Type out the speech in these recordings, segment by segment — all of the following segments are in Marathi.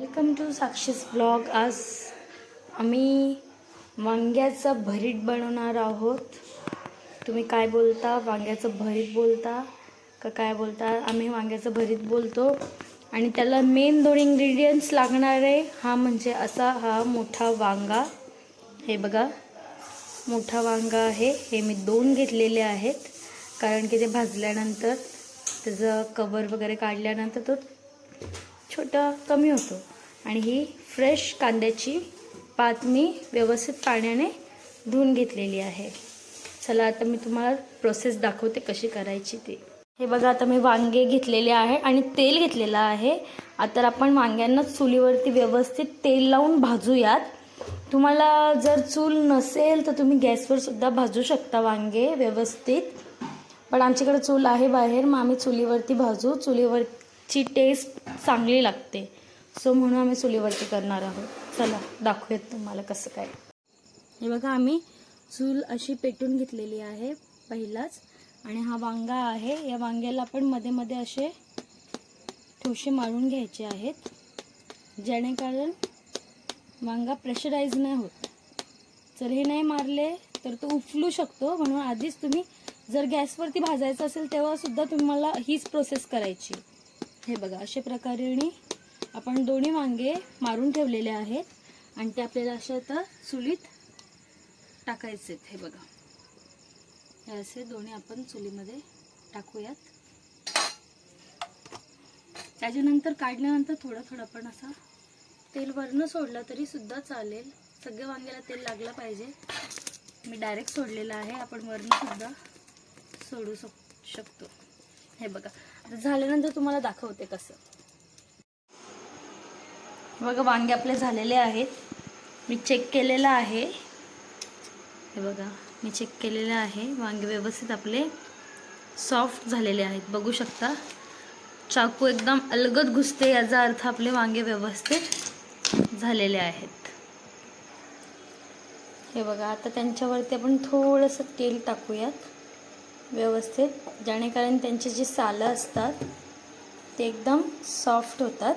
वेलकम टू साक्षीस ब्लॉग आज आम्ही वांग्याचं भरीत बनवणार आहोत. तुम्ही काय बोलता? वांग्याचं भरीत बोलता? का काय बोलता? आम्ही वांग्याचं भरीत बोलतो. आणि त्याला मेन दोन इंग्रेडियंट्स लागणार आहे. हा म्हणजे असा हा मोठा वांगा. हे बघा. मोठा वांगा आहे. हे मी दोन घेतलेले आहेत. कारण की ते भाजल्यानंतर त्याचं कवर वगैरे काढल्यानंतर तो छोटा कमी होतो. आणि ही फ्रेश कांद्याची पात मी व्यवस्थित पाण्याने धुवून घेतलेली आहे. चला आता मी तुम्हाला प्रोसेस दाखवते कशी करायची ती. हे बघा आता मी वांगे घेतलेले आहे आणि तेल घेतलेलं आहे. आता आपण वांग्यांना चुलीवरती व्यवस्थित तेल लावून भाजूयात. तुम्हाला जर चूल नसेल तर तुम्ही गॅसवर सुद्धा भाजू शकता वांगे व्यवस्थित. पण आमच्याकडे चूल आहे बाहेर मग आम्ही चुलीवरती भाजू. चुलीवर ची टेस्ट चांगली लागते. सो म्हणून आम्ही चुलीवरती करणार आहोत. चला दाखवूयात तुम्हाला कसं काय. हे बघा आम्ही चूल अशी पेटून घेतलेली आहे पहिलाच. आणि हा वांगा आहे. या वांग्याला आपण मध्ये मध्ये असे ठोसे मारून घ्यायचे आहेत. जेणेकरून वांगा प्रेशराईज नाही होत. जर हे नाही मारले तर तो उफलू शकतो. म्हणून आधीच तुम्ही जर गॅसवरती भाजायचं असेल तेव्हा सुद्धा तुम्हाला हीच प्रोसेस करायची. हे बघा अशा प्रकारे आपण दोन्ही वांगे मारून ठेवलेले आहेत आणि ते आपल्याला असे आता चुलीत टाकायचे आहेत. हे बघा. हे असे दोन्ही आपण चुलीमध्ये टाकूयात. त्याच्यानंतर काढल्यानंतर थोडं थोडं आपण असा तेल वरनं सोडलं तरी सुद्धा चालेल. सगळ्या वांग्याला तेल लागलं पाहिजे. मी डायरेक्ट सोडलेलं आहे. आपण वरनं सुद्धा सोडू शक शकतो. हे बघा. झाल्यानंतर तुम्हाला दाखवते कसं. बघा वांगे आपले झालेले आहेत. मी चेक केलेलं आहे. हे बघा मी चेक केलेलं आहे. वांगे व्यवस्थित आपले सॉफ्ट झालेले आहेत. बघू शकता. चाकू एकदम अलगद घुसते याचा अर्थ आपले वांगे व्यवस्थित झालेले आहेत. हे बघा आता त्यांच्यावरती आपण थोडंसं तेल टाकूयात. व्यवस्थित जेणेकरून त्यांची जी सालं असतात ते एकदम सॉफ्ट होतात.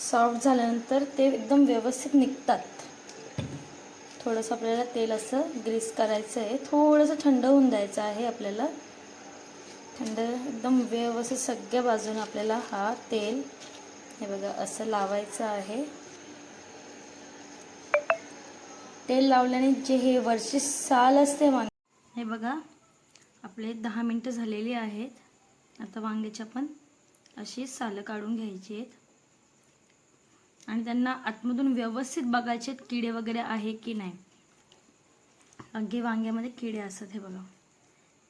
सॉफ्ट झाल्यानंतर ते एकदम व्यवस्थित निघतात. थोडंसं आपल्याला तेल असं ग्रीस करायचं आहे थोडंसं थंड होऊन द्यायचं आहे आपल्याला. थंड एकदम व्यवस्थित सगळ्या बाजूने आपल्याला हा तेल हे बघा असं लावायचं आहे. तेल लावल्याने जे हे वरची साल असते हे बघा आपले दहा मिनटं झालेली आहेत. आता वांग्याची आपण अशी सालं काढून घ्यायची आहेत. आणि त्यांना आतमधून व्यवस्थित बघायचे किडे वगैरे आहे की नाही. अगदी वांग्यामध्ये किडे असतात हे बघा.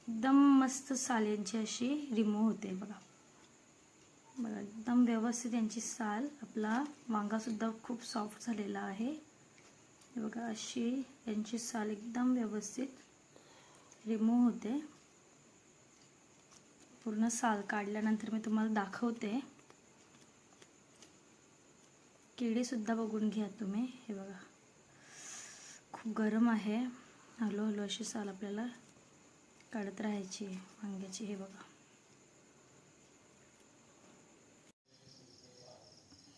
एकदम मस्त साल यांची अशी रिमूव्ह होते बघा. बघा एकदम व्यवस्थित यांची साल आपला वांगासुद्धा खूप सॉफ्ट झालेला आहे. हे बघा अशी यांची साल एकदम व्यवस्थित रिमूव्ह होते. पूर्ण साल काढल्यानंतर मी तुम्हाला दाखवते. किडेसुद्धा बघून घ्या तुम्ही. हे बघा. खूप गरम आहे. हलो हलो अशी साल आपल्याला काढत राहायची वांग्याची हे बघा.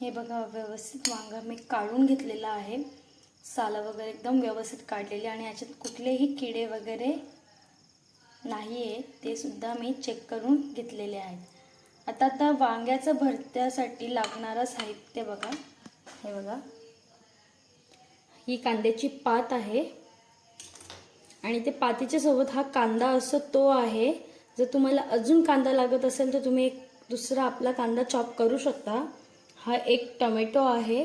हे बघा व्यवस्थित वांगा मी काढून घेतलेला आहे. साला वगैरे एकदम व्यवस्थित काढलेली आणि याच्यात कुठलेही किडे वगैरे नाही आहे ते सुद्धा मी चेक करून घेतलेले आहेत. आता आता वांग्याचं भरत्यासाठी लागणारं साहित्य बघा. हे बघा. ही कांद्याची पात आहे. आणि ते पातीच्या सोबत हा कांदा असं तो आहे. जर तुम्हाला अजून कांदा लागत असेल तर तुम्ही एक दुसरा आपला कांदा चॉप करू शकता. हा एक टोमॅटो आहे.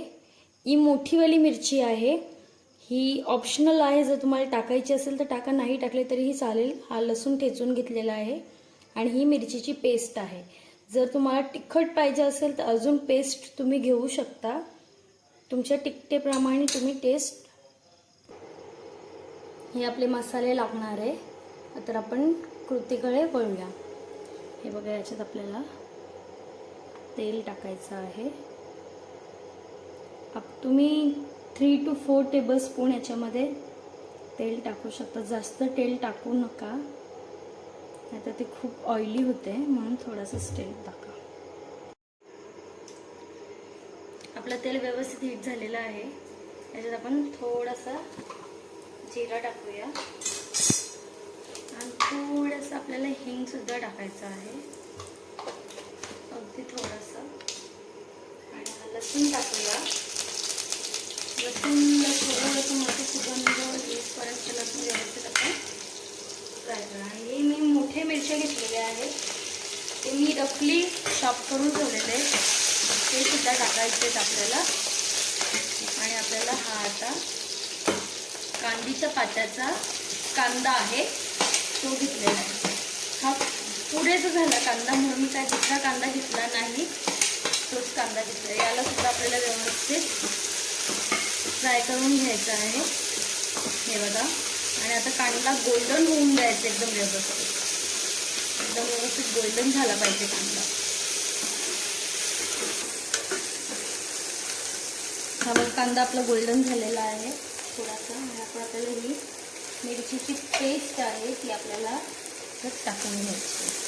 ही मोठीवाली मिरची आहे. ही ऑप्शनल आहे. जर तुम्हाला टाकायची असेल तर टाका. नाही टाकले तरीही चालेल. हा लसूण ठेचून घेतलेला आहे. आणि ही मिरचीची पेस्ट आहे. जर तुम्हाला तिखट पाहिजे असेल तर अजून पेस्ट तुम्ही घेऊ शकता. तुमच्या तिखटेप्रमाणे तुम्ही टेस्ट हे आपले मसाले लागणार आहे. तर आपण कृतीकडे वळूया. हे बघा याच्यात आपल्याला तेल टाकायचं आहे. आप तुम्ही three two four tablespoon याच्यामध्ये तेल टाकू शकता. जास्त तेल टाकू नका. नाहीतर ते खूप ऑइली होते म्हणून थोडंसंच तेल टाका. आपलं तेल व्यवस्थित हीट झालेलं आहे. याच्यात आपण थोडासा जिरा टाकूया. आणि थोडंसं आपल्याला हिंगसुद्धा टाकायचं आहे. अगदी थोडंसं. आणि लसूण टाकूया. लसूणला थोडंसं मोठं सुगंध येईपर्यंत लसूण व्यवस्थित आपण फ्राय करा आणि मी मोठे मिरच्या घेतलेल्या आहेत ते मी रफली शॉप करून ठेवलेले आहेत ते सुद्धा टाकायचे आहेत आपल्याला आणि आपल्याला हा आता कांदीच्या पात्याचा कांदा आहे तो घेतलेला आहे हा पुरेसा झाला कांदा म्हणून मी काय दुसरा कांदा घेतला नाही. तोच कांदा घेतला. याला सुद्धा आपल्याला व्यवस्थित फ्राय करून घ्यायचं आहे. हे बघा. आणि आता कांदा गोल्डन होऊन द्यायचं एकदम व्यवस्थित. एकदम व्यवस्थित गोल्डन झाला पाहिजे कांदा. हा बघ कांदा आपला गोल्डन झालेला आहे. थोडासा. आणि आपण आपल्याला ही मिरचीची पेस्ट आहे ती आपल्याला टाकून घ्यायची.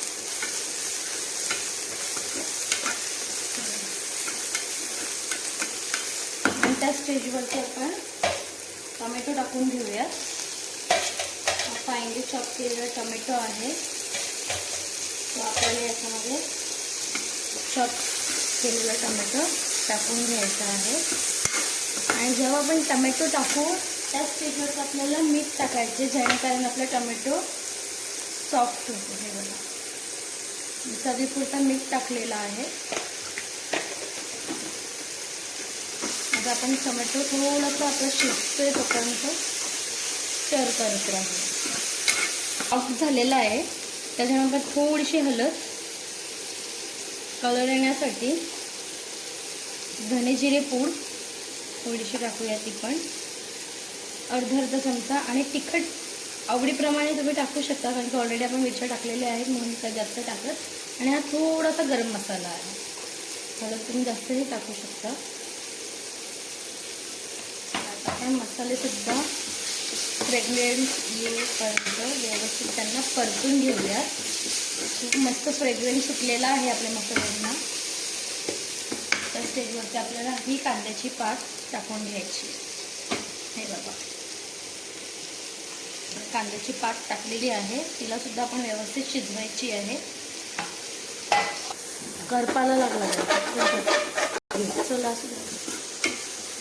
या त्या स्टेजवरती आपण टोमॅटो टाकून घेऊया. फायनली चॉप केलेला टोमॅटो आहे. तो आपल्याला याच्यामध्ये चॉप केलेला टोमॅटो टाकून घ्यायचा आहे. आणि जेव्हा आपण टमॅटो टाकू त्या स्टेजवर आपल्याला मीठ टाकायचे जेणेकरून आपला टोमॅटो सॉफ्ट होतो. हे बघा. चवीपुरता मीठ टाकलेला आहे आता आपण टमॅटो थोडंसं आपलं शिजतोय तोपर्यंत स्टर करत राहू. ऑफ झालेला आहे. त्याच्यानंतर थोडीशी हलद कलर येण्यासाठी धने जिरे पूड. थोडीशी टाकूया ती पण. अर्धा अर्धा चमचा आणि तिखट. आवडीप्रमाणे तुम्ही टाकू शकता कारण की ऑलरेडी आपण मिरच्या टाकलेल्या आहेत म्हणून त्या जास्त टाकत. आणि हा थोडासा गरम मसाला आहे. हळद तुम्ही जास्तही टाकू शकता. आपण मसालेसुद्धा फ्रेग्रेन्स येईपर्यंत व्यवस्थित त्यांना परतून घेऊया. खूप मस्त फ्रेग्रेन्स सुटलेला आहे आपल्या मसाल्यांना तर स्टेजवरती आपल्याला ही कांद्याची पात टाकून घ्यायची. हे बघा. कांद्याची पात टाकलेली आहे. तिला सुद्धा आपण व्यवस्थित शिजवायची आहे. करपाला लागला चला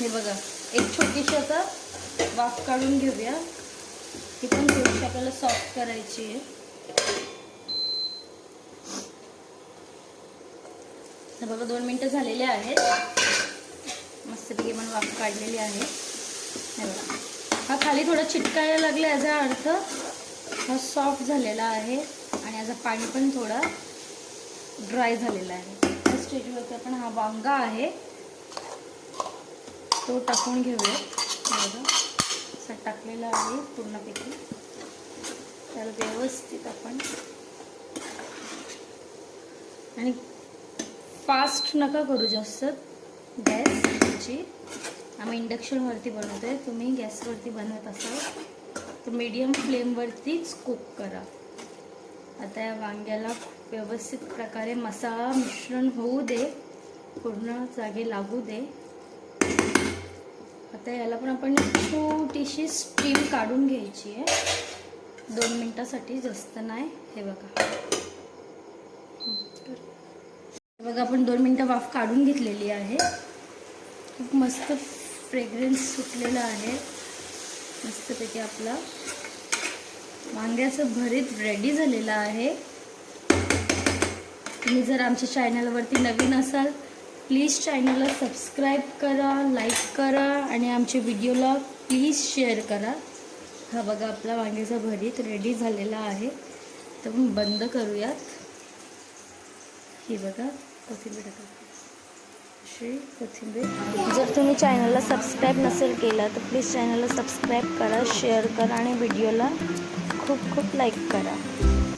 हे बघा. एक छोटीशी आता वाफ काढून घेऊया. ती पण थोडीशी आपल्याला सॉफ्ट करायची आहे. तर बघा दोन मिनटं झालेले आहेत. मस्तपैकी पण वाफ काढलेली आहे. बघा. हा खाली थोडा चिटकायला लागला याचा अर्थ. हा सॉफ्ट झालेला आहे आणि याचा पाणी पण थोडा ड्राय झालेला आहे. त्या स्टेजवरती आपण हा वांगा आहे. तो टाकून घेऊया. असा टाकलेला आहे पूर्णपैकी. त्याला व्यवस्थित आपण आणि फास्ट नका करू जास्त. गॅसची म्हणजे आम्ही इंडक्शनवरती बनवतो आहे तुम्ही गॅसवरती बनवत असाल तर मीडियम फ्लेमवरतीच कुक करा. आता या वांग्याला व्यवस्थित प्रकारे मसाला मिश्रण होऊ दे. पूर्ण जागे लागू दे. आता याला पण आपण छोटीशी स्टीम काढून घ्यायची आहे. दोन मिनटासाठी जास्त नाही. हे बघा. बघा आपण दोन मिनटं वाफ काढून घेतलेली आहे. खूप मस्त फ्रेग्रन्स सुटलेला आहे. मस्तपैकी आपला वांग्याचं भरीत रेडी झालेलं आहे. तुम्ही जर आमच्या चॅनलवरती नवीन असाल प्लीज चॅनलला सबस्क्राईब करा लाईक करा आणि आमच्या व्हिडिओला प्लीज शेअर करा. हा बघा आपला वांग्याचा भरीत रेडी झालेला आहे. तर बंद करूयात. ही बघा कोथिंबीर टाका अशी कोथिंबीर. जर तुम्ही चॅनलला सबस्क्राईब नसेल केलं तर प्लीज चॅनलला सबस्क्राईब करा शेअर करा आणि व्हिडिओला खूप खूप लाईक करा.